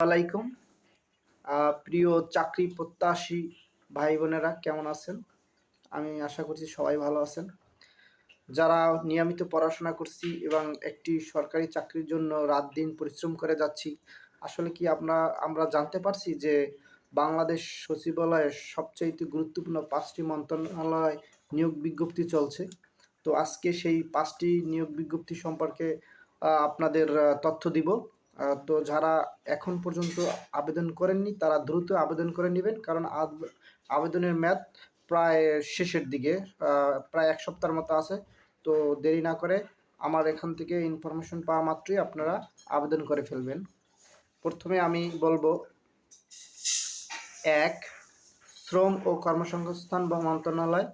আলাইকুম। প্রিয় চাকরি প্রত্যাশী ভাই বোনেরা কেমন আছেন? আমি আশা করছি সবাই ভালো আছেন। যারা নিয়মিত পড়াশোনা করছি এবং একটি সরকারি চাকরির জন্য রাত দিন পরিশ্রম করে যাচ্ছি, আসলে কি আমরা আমরা জানতে পারছি যে বাংলাদেশ সচিবালয়ের সবচাইতে গুরুত্বপূর্ণ পাঁচটি মন্ত্রণালয় নিয়োগ বিজ্ঞপ্তি চলছে। তো আজকে সেই পাঁচটি নিয়োগ বিজ্ঞপ্তি সম্পর্কে আপনাদের তথ্য দিব। তো যারা এখন পর্যন্ত আবেদন করেননি, তারা দ্রুত আবেদন করে নেবেন। কারণ আব- আবেদনের মেয়াদ প্রায় শেষের দিকে প্রায় এক সপ্তাহের মতো আছে। তো দেরি না করে আমার এখান থেকে ইনফরমেশন পাওয়া মাত্রই আপনারা আবেদন করে ফেলবেন। প্রথমে আমি বলব, এক, শ্রম ও কর্মসংস্থান বা মন্ত্রণালয়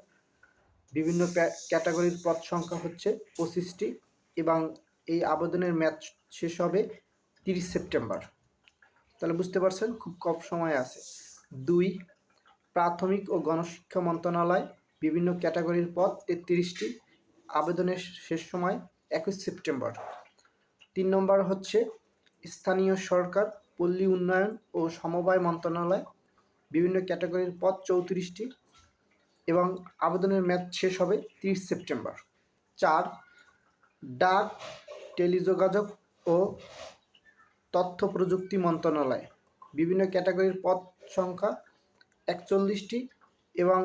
বিভিন্ন ক্যাটাগরির পদ সংখ্যা হচ্ছে পঁচিশটি এবং এই আবেদনের ম্যাচ শেষ হবে তিরিশ সেপ্টেম্বর। তাহলে বুঝতে পারছেন খুব কম সময় আছে। দুই, প্রাথমিক ও গণশিক্ষা মন্ত্রণালয় বিভিন্ন ক্যাটাগরির পদ তেত্রিশটি, আবেদনের শেষ সময় একুশ সেপ্টেম্বর। তিন নম্বর হচ্ছে স্থানীয় সরকার, পল্লী উন্নয়ন ও সমবায় মন্ত্রণালয় বিভিন্ন ক্যাটাগরির পদ চৌত্রিশটি এবং আবেদনের মেয়াদ শেষ হবে তিরিশ সেপ্টেম্বর। চার, ডাক, টেলিযোগাযোগ ও তথ্য প্রযুক্তি মন্ত্রণালয়। বিভিন্ন ক্যাটাগরির পদ সংখ্যা একচল্লিশটি এবং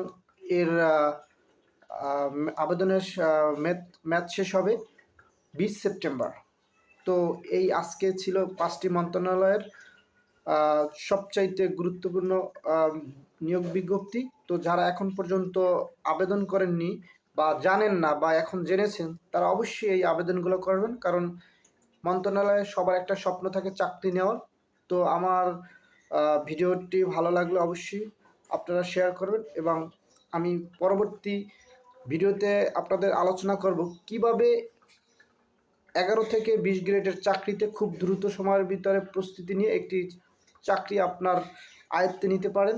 এর আবেদনের মেয়াদ শেষ হবে বিশ সেপ্টেম্বর। তো এই আজকে ছিল পাঁচটি মন্ত্রণালয়ের সবচাইতে গুরুত্বপূর্ণ নিয়োগ বিজ্ঞপ্তি। তো যারা এখন পর্যন্ত আবেদন করেননি বা জানেন না বা এখন জেনেছেন, তারা অবশ্যই এই আবেদনগুলো করবেন। কারণ মন্ত্রণালয়ে সবার একটা স্বপ্ন থাকে চাকরি নেওয়ার। তো আমার ভিডিওটি ভালো লাগলে অবশ্যই আপনারা শেয়ার করবেন এবং আমি পরবর্তী ভিডিওতে আপনাদের আলোচনা করব কীভাবে এগারো থেকে বিশ গ্রেডের চাকরিতে খুব দ্রুত সময়ের ভিতরে প্রস্তুতি নিয়ে একটি চাকরি আপনার আয়ত্তে নিতে পারেন।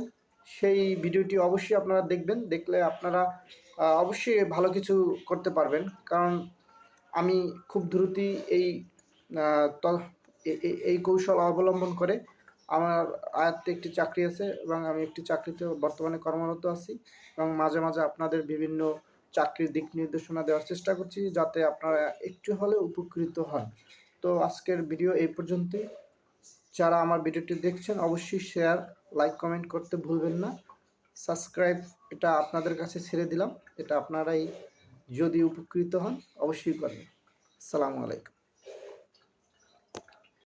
সেই ভিডিওটি অবশ্যই আপনারা দেখবেন, দেখলে আপনারা অবশ্যই ভালো কিছু করতে পারবেন। কারণ আমি খুব দ্রুতই এই এই কৌশল অবলম্বন করে আমার আয়ত্তে একটি চাকরি আছে এবং আমি একটি চাকরিতে বর্তমানে কর্মরত আছি এবং মাঝে মাঝে আপনাদের বিভিন্ন চাকরির দিক নির্দেশনা দেওয়ার চেষ্টা করছি যাতে আপনারা একটু হলে উপকৃত হন। তো আজকের ভিডিও এই পর্যন্তই। যারা আমার ভিডিওটি দেখছেন অবশ্যই শেয়ার, লাইক, কমেন্ট করতে ভুলবেন না। সাবস্ক্রাইব এটা আপনাদের কাছে ছেড়ে দিলাম। এটা আপনারাই যদি উপকৃত হন অবশ্যই করবেন। আসসালামু আলাইকুম।